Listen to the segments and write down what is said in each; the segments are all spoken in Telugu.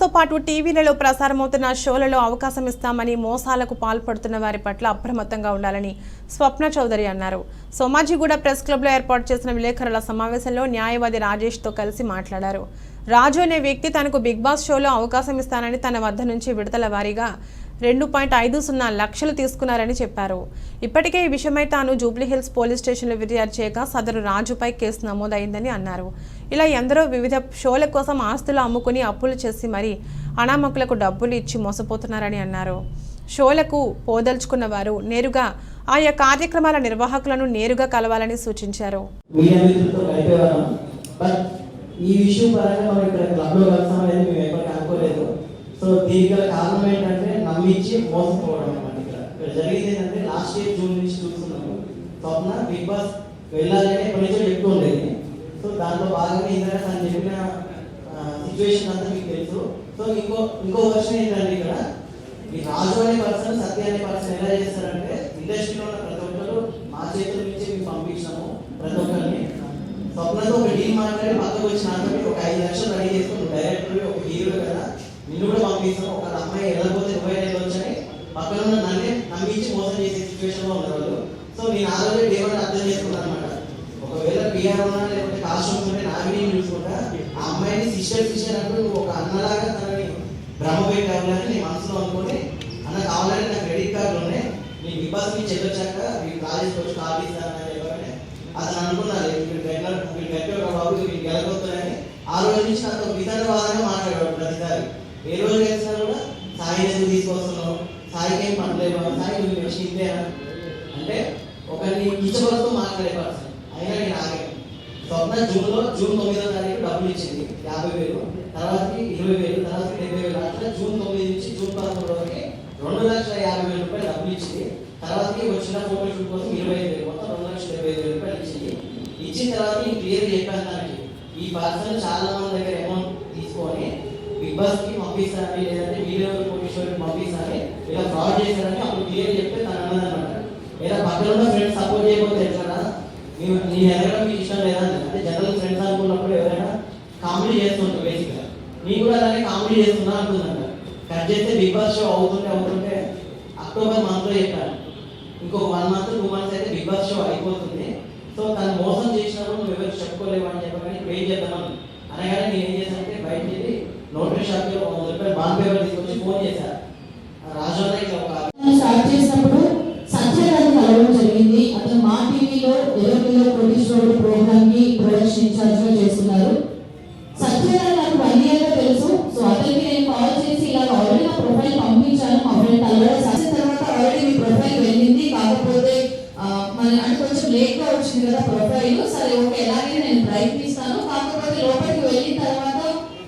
తో పాటు టీవీలలో ప్రసారమవుతున్న షోలలో అవకాశం ఇస్తామని మోసాలకు పాల్పడుతున్న వారి పట్ల అప్రమత్తంగా ఉండాలని స్వప్న చౌదరి అన్నారు. సోమాజిగూడ ప్రెస్ క్లబ్లో ఏర్పాటు చేసిన విలేకరుల సమావేశంలో న్యాయవాది రాజేష్తో కలిసి మాట్లాడారు. రాజు అనే వ్యక్తి తనకు బిగ్ బాస్ షోలో అవకాశం ఇస్తానని తన వద్ద నుంచి విడతల వారీగా రెండు పాయింట్ ఐదు సున్నా లక్షలు తీసుకున్నారని చెప్పారు. ఇప్పటికే ఈ విషయమై తాను జూబ్లీహిల్స్ పోలీస్ స్టేషన్లో ఫిర్యాదు చేయగా సదరు రాజుపై కేసు నమోదైందని అన్నారు. ఇలా ఎందరో వివిధ షోల కోసం ఆస్తులు అమ్ముకుని అప్పులు చేసి మరి అనామకులకు డబ్బులు ఇచ్చి మోసపోతున్నారని అన్నారు. షోలకు పోదలుచుకున్న వారు నేరుగా ఆయా కార్యక్రమాల నిర్వాహకులను నేరుగా కలవాలని సూచించారు. ఈ విషయం పరంగా మనం ఇక్కడ క్లబ్లో కలిసాం అనేది మేము ఎప్పటికీ అనుకోలేదు. సో దీనికి కారణం ఏంటంటే నమ్మించి మోసపోవడం అనమాట ఇక్కడ. ఇక్కడ జరిగింది ఏంటంటే లాస్ట్ ఇయర్ జూన్ నుంచి చూస్తున్నాము. స్వప్న బిగ్ బాస్ వెళ్ళాలని ఎప్పటి నుంచో చెప్తూ ఉండేది. సో దాంట్లో భాగంగా ఇందాక తను చెప్పిన సిచ్యువేషన్ అంతా మీకు తెలుసు. సో ఇంకో ఇంకో వర్షన్ ఏంటంటే ఇక్కడ ఈ రాజు అనే పర్సన్ సత్య అనే పర్సన్ ఎలా చేస్తారంటే ఇండస్ట్రీలో ఉన్న ప్రతి ఒక్కరు మా చేతుల నుంచి మేము పంపించినాము ప్రతి ఒక్కరిని. స్వప్నతో ఒక డీల్ మాట్లాడి పక్కకు వచ్చినాక ఒక ఐదు లక్షలు రెడీ చేసుకుని డైరెక్టర్ ఒక హీరో కదా నిన్ను కూడా పంపిస్తాం ఒక అమ్మాయి వెళ్ళకపోతే ఇరవై ఐదు వచ్చాయి పక్కన ఉన్న నన్నే నమ్మించి మోసం చేసే సిచ్యువేషన్లో ఉన్నారు వాళ్ళు సో నేను ఆ రోజే దేవుడిని అర్థం చేసుకున్నాను అనమాట ఒకవేళ పిఆర్ ఉన్నా ఆ అమ్మాయిని సిస్టర్ సిస్టర్ అంటూ ఒక అన్నలాగా తనని భ్రమ పెట్టాలని నీ మనసులో అనుకుని అన్న కావాలని నా క్రెడిట్ కార్డు ఉన్నాయి నీ బిగ్ బాస్ నుంచి చెల్లొచ్చాక వీళ్ళు కాలేజ్కి వచ్చి కాల్ ఇస్తానని చెప్పగానే అతను అనుకున్నారు మీరు గట్ల మీరు గట్టిగా బాబు మీరు గెలకొస్తారని ఆ రోజు నుంచి నాతో విధానవాదంగా మాట్లాడాడు ప్రతిసారి. ఏ రోజు కలిసినా కూడా సాయి ఎందుకు తీసుకొస్తున్నావు? సాయికి ఏం పడలేదు సాయి నువ్వు నెక్స్ట్ ఇంతేనా అంటే ఒకరిని కిచ్చబడుతూ మాట్లాడే పర్సన్ అయినా నేను ఆగాను స్వప్న జూన్లో జూన్ తొమ్మిదో తారీఖు డబ్బులు ఇచ్చింది యాభై వేలు తర్వాత ఇరవై వేలు తర్వాత డెబ్బై వేలు అట్లా జూన్ తొమ్మిది నుంచి జూన్ పదకొండు వరకు రెండు లక్షల యాభై వేల రూపాయలు డబ్బులు ఇచ్చింది తర్వాత వచ్చిన ఫోటో షూట్ కోసం ఇరవై ఐదు వేలు మొత్తం రెండు లక్షల డెబ్బై ఐదు వేల రూపాయలు ఇచ్చింది ఇచ్చిన తర్వాత నేను క్లియర్ చెప్పాను దానికి ఈ పర్సన్ చాలా మంది దగ్గర అమౌంట్ తీసుకొని బిగ్ బాస్కి పంపిస్తారని లేదంటే వీడియో కోటేశ్వరికి పంపిస్తారని ఇలా ఫ్రాడ్ చేశారని అప్పుడు క్లియర్ చెప్తే తను అన్నదన్నమాట లేదా పక్కన ఉన్న ఫ్రెండ్స్ సపోర్ట్ చేయకపోతే ఎట్లా నేను నీ ఎదగడం మీకు ఇష్టం లేదా అంటే జనరల్ ఫ్రెండ్స్ అనుకున్నప్పుడు ఎవరైనా కామెడీ చేస్తుంటారు బేసిక్గా నీ కూడా అలాగే కామెడీ చేస్తున్నా అంటుందంట కట్ చేస్తే బిగ్ బాస్ షో అవుతుంటే అవుతుంటే అక్టోబర్ మంత్లో చెప్పాను. ఇంకో వన్ మంత్ టూ మంత్స్ అయితే బిగ్ బాస్ షో అయిపోతుంది. సో తను మోసం చేసినప్పుడు నువ్వు ఎవరు చెప్పుకోలేవు అని చెప్పగానే ఇప్పుడు ఏం చేద్దామని అనగానే నేను ఏం చేశానంటే బయట వెళ్ళి నోటరీ షాప్లో వంద రూపాయలు బాండ్ పేపర్ తీసుకొచ్చి ఫోన్ చేశాను రాజు అన్న ఇట్లా ఒక స్టార్ట్ చేసినప్పుడు సత్యగారిని కలవడం జరిగింది అతను మా టీవీలో ఎలవెల్లో కోటీశ్వరుడు ప్రోగ్రామ్కి ప్రొడక్షన్ చేస్తున్నారు. సత్యగారు నాకు వన్ ఇయర్గా తెలుసు. సో అతనికి నేను కాల్ చేసి ఇలా ఆల్రెడీ నా ప్రొఫైల్ పంపించాను. మా ఫ్రెండ్ అలా తర్వాత ఆల్రెడీ మీ ప్రొఫైల్ వెళ్ళింది. కాకపోతే మన అంటే కొంచెం లేట్గా వచ్చింది కదా ప్రొఫైల్. సరే ఓకే ఎలాగే నేను ప్రయత్నిస్తాను. కాకపోతే లోపలికి వెళ్ళిన తర్వాత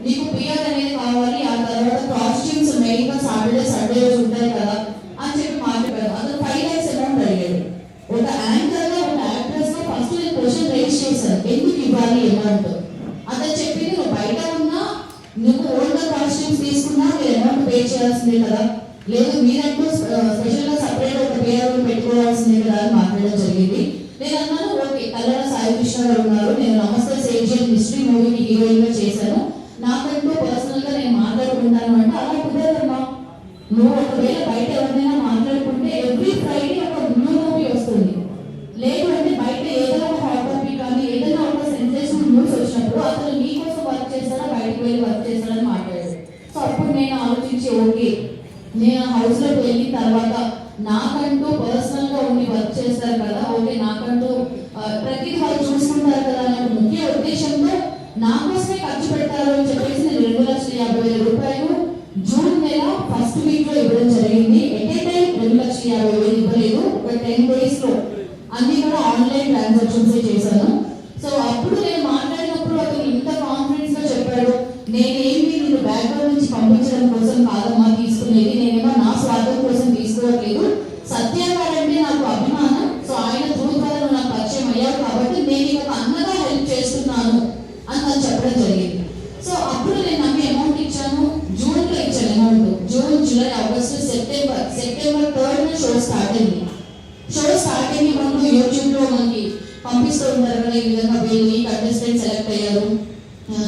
నీకు పిఆర్ అనేది కావాలి. ఆ తర్వాత కాస్ట్యూమ్స్ మెయిన్గా సాటర్డే సండే రోజు ఉంటాయి కదా అని చెప్పి మాట్లాడారు అతను ఫైవ్ ల్యాక్స్ అమౌంట్ అడిగాడు ఒక యాంకర్గా ఒక యాక్ట్రెస్గా ఫస్ట్ నేను క్వశ్చన్ రేస్ చేశాను ఎందుకు ఇవ్వాలి అమౌంట్ అతను చెప్పింది నువ్వు బయట ఉన్నా నువ్వు ఓల్డ్ కాస్ట్యూమ్స్ తీసుకున్నా మీరు అమౌంట్ కదా? లేదు మీరంటూ స్పెషల్గా సపరేట్ ఒక పేరు పెట్టుకోవాల్సిందే కదా అని మాట్లాడడం జరిగింది. నేను అన్నాను ఓకే కళ్యాణ సాయి కృష్ణ గారు ఉన్నారు. నేను నమస్తే సేజియన్ మిస్టరీ మూవీని హీరోయిన్గా చేశాను. నాకంటూ పర్సనల్గా నేను మాట్లాడుకుంటాను. అంటే అలా కుదరదమ్మా. నువ్వు ఒకవేళ బయట ఎవరినైనా మాట్లాడుకుంటే ఎవ్రీ ఫ్రైడే ఒక న్యూ మూవీ వస్తుంది లేదు అంటే బయట ఏదో ఒక హాట్ టాపిక్ కానీ ఏదైనా ఒక సెన్సేషన్ న్యూస్ వచ్చినప్పుడు అతను నీ కోసం వర్క్ చేస్తాడా బయటకు వెళ్ళి వర్క్ చేస్తాడని మాట్లాడాడు సో అప్పుడు నేను ఆలోచించి ఓకే నేను హౌస్లోకి వెళ్ళిన తర్వాత నాకంటూ పర్సనల్గా ఉండి వర్క్ చేస్తారు కదా ఓకే నాకంటూ ఆ, ప్రతిదీ వాళ్ళు చూసుకుంటారు కదా అనే ముఖ్య ఉద్దేశంతో నా కోసమే ఖర్చు పెడతారు అని చెప్పేసి నేను రెండు లక్షల యాభై వేల రూపాయలు జూన్ నెల ఫస్ట్ వీక్లో ఇవ్వడం జరిగింది. ఎట్ ఏ టైం రెండు లక్షల యాభై వేలు ఇవ్వలేదు ఒక టెన్ డేస్లో అన్ని కూడా ఆన్లైన్ ట్రాన్సాక్షన్స్ చేసి సో అప్పుడు నేను మాట్లాడినప్పుడు అతను ఇంత కాన్ఫిడెన్స్గా చెప్పాడు నేనేమి నేను బ్యాక్గ్రౌండ్ నుంచి పంపించడం కోసం కాదమ్మా తీసుకునేది నేనేమో నా స్వార్థం కోసం తీసుకోవట్లేదు సత్య గారంటే నాకు అభిమానం సో ఆయన త్రూ ద్వారా నువ్వు నాకు పరిచయం అయ్యావు కాబట్టి నేను ఇక ఒక అన్నగా హెల్ప్ చేస్తున్నాను అని తను చెప్పడం జరిగింది సో అప్పుడు నేను నమ్మి అమౌంట్ ఇచ్చాను జూన్లో ఇచ్చాను amount June July August September September third show start అయింది. షో స్టార్ట్ అయింది మనకు యూట్యూబ్లో మనకి పంపిస్తూ ఉంటారు కదా ఈ విధంగా వీళ్ళు కంటెస్టెంట్ సెలెక్ట్ అయ్యారు.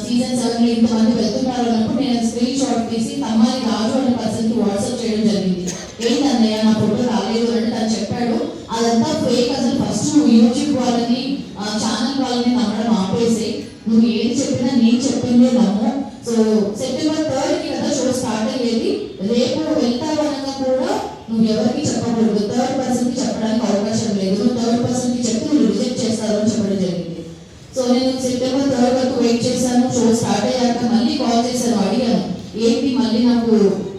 సీజన్ సెవెన్లో ఇంతమంది వెళ్తున్నారు అన్నప్పుడు నేను స్క్రీన్ షాట్ తీసి తమ్మాలి రాజు అనే పర్సన్కి వాట్సాప్ చేయడం జరిగింది. ఏంటన్నయ్య నా ఫోటో రాలేదు అని తను చెప్పాడు. అదంతా ఫేక్ అసలు ఫస్ట్ నువ్వు యూట్యూబ్ వాళ్ళని ఛానల్ వాళ్ళని నమ్మడం ఆపేసి. నువ్వు ఏది చెప్పినా నేను చెప్పిందే నమ్ము. సో సెప్టెంబర్ థర్డ్కి కదా షో స్టార్ట్ అయ్యేది రేపు వెళ్తావు అనగా కూడా నువ్వు ఎవరికి చెప్పకూడదు థర్డ్ పర్సన్కి చెప్పడానికి అవకాశం లేదు. నువ్వు థర్డ్ పర్సన్కి చెప్తే నువ్వు రిజెక్ట్ చేస్తారు అని చెప్పడం జరిగింది. సో నేను సెప్టెంబర్ థర్డ్ వరకు వెయిట్ చేశాను. షో స్టార్ట్ అయ్యాక మళ్ళీ కాల్ చేశాను అడిగాను ఏంటి మళ్ళీ నాకు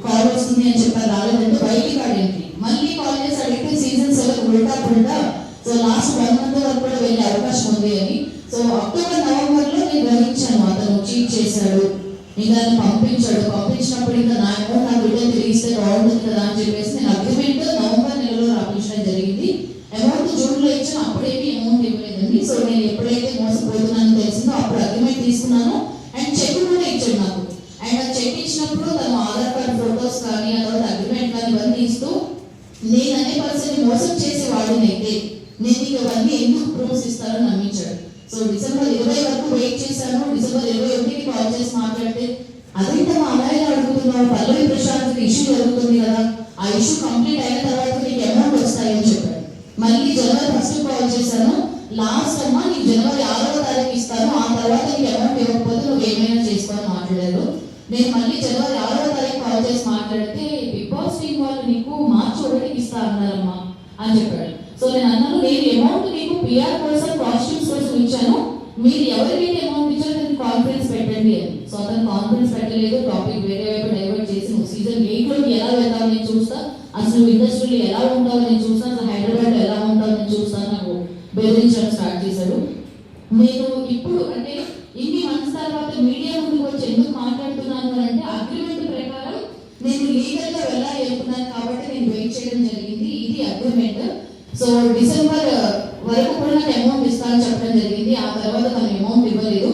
కాల్ వస్తుంది అని చెప్పారు రాలేదంటే బయటికి అడిగింది. మళ్ళీ కాల్ చేసి అడిగితే సీజన్ సెలవు ఉల్టా పుల్టా సో లాస్ట్ వన్ మంత్ వరకు కూడా వెళ్ళే అవకాశం ఉంది అని. సో అక్టోబర్ నవంబర్లో నేను గ్రహించాను అతను చీట్ చేశాడు. ఇంకా పంపించాడు. పంపించినప్పుడు ఇంకా నా అమౌంట్ నాకు రిటర్న్ తిరిగిస్తే బాగుంటుంది కదా అని చెప్పేసి నేను అగ్రిమెంట్ నవంబర్ నెలలో రాపించడం జరిగింది అమౌంట్ జూన్లో ఇచ్చిన అప్పుడేమి అమౌంట్ ఇవ్వలేదండి సో నేను ఎప్పుడైతే మోసపోతున్నానో తెలిసిందో అప్పుడు అగ్రిమెంట్ తీసుకున్నాను అండ్ చెక్ కూడా ఇచ్చాడు నాకు అండ్ ఆ చెక్ ఇచ్చినప్పుడు తను ఆధార్ కార్డ్ ఫొటోస్ కానీ ఆ తర్వాత అగ్రిమెంట్ బంధిస్తూ ఇస్తూ నేను అనే పర్సన్ మోసం చేసే వాడిని అయితే నేను నీకు అవన్నీ ఎందుకు ప్రూఫ్స్ ఇస్తానని నమ్మించాడు. సో డిసెంబర్ ఇరవై వరకు వెయిట్ చేశాను. డిసెంబర్ ఇరవై ఒకటికి కాల్ చేసి మాట్లాడితే అదేంట మా అమ్మాయిని అడుగుతున్నావు పల్లవి ప్రశాంత్కి ఇష్యూ జరుగుతుంది కదా ఆ ఇష్యూ కంప్లీట్ అయిన తర్వాత నీకు అమౌంట్ వస్తాయని చెప్పాడు. మళ్ళీ జనవరి ఫస్ట్ కాల్ చేశాను. లాస్ట్ అమ్మా నీకు జనవరి ఆరవ తారీఖు ఇస్తాను. ఆ తర్వాత నీకు అమౌంట్ ఇవ్వకపోతే నువ్వు ఏమైనా చేస్తావు మాట్లాడారు. నేను మళ్ళీ జనవరి ఆరో తారీఖు కాల్ చేసి మాట్లాడితే బిగ్ బాస్ టీం వాళ్ళు నీకు మార్చి ఒకటికి ఇస్తా అన్నారమ్మా అని చెప్పాడు. సో నేను అన్నాను నేను అమౌంట్ నీకు పిఆర్ కోసం కాస్ట్యూమ్స్ కోసం ఇచ్చాను. మీరు ఎవరికైతే అమౌంట్ ఇచ్చారో నేను కాన్ఫరెన్స్ పెట్టండి అని. సో అతను కాన్ఫరెన్స్ పెట్టలేదు టాపిక్ వేరే వైపు డైవర్ట్ చేసి నువ్వు సీజన్ ఎయిట్ ఎలా వెళ్తావు నేను చూస్తా. అసలు ఇండస్ట్రీలో ఎలా ఉంటావు నేను చూస్తాను అసలు హైదరాబాద్ ఎలా ఉంటావు నేను చూస్తాను నాకు బెదిరించడం స్టార్ట్ చేశాడు నేను ఇప్పుడు అంటే ఇన్ని మంత్స్ తర్వాత మీడియా ముందుకు వచ్చి ఎందుకు మాట్లాడుతున్నాను అని అంటే అగ్రిమెంట్ ప్రకారం నేను లీగల్గా వెళ్ళాలి అనుకున్నాను కాబట్టి నేను వెయిట్ చేయడం జరిగింది. ఇది అగ్రిమెంట్. సో డిసెంబర్ వరకు కూడా నాకు అమౌంట్ ఇస్తానని చెప్పడం జరిగింది. ఆ తర్వాత తను అమౌంట్ ఇవ్వలేదు.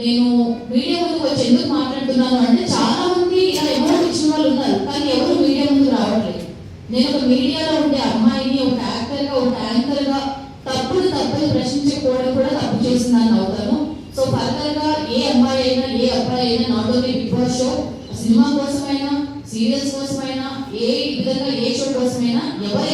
నేను మీడియా ముందుకు వచ్చి ఎందుకు మాట్లాడుతున్నాను అంటే చాలా మంది ఇలా అమౌంట్ ఇచ్చిన వాళ్ళు ఉన్నారు కానీ ఎవరు మీడియా ముందు రావట్లేదు. నేను ఒక మీడియాలో ఉండే అమ్మాయిని ఒక యాక్టర్గా ఒక యాంకర్గా తప్పులు తప్పులు ప్రశ్నించకపోవడం కూడా తప్పు చేసిందని అవుతాను సో ఫర్దర్గా ఏ అమ్మాయి అయినా ఏ అబ్బాయి అయినా not only big boss show cinema కోసమైనా సీరియల్స్ కోసమైనా ఏ ఏ కోసమైనా ఎవరైనా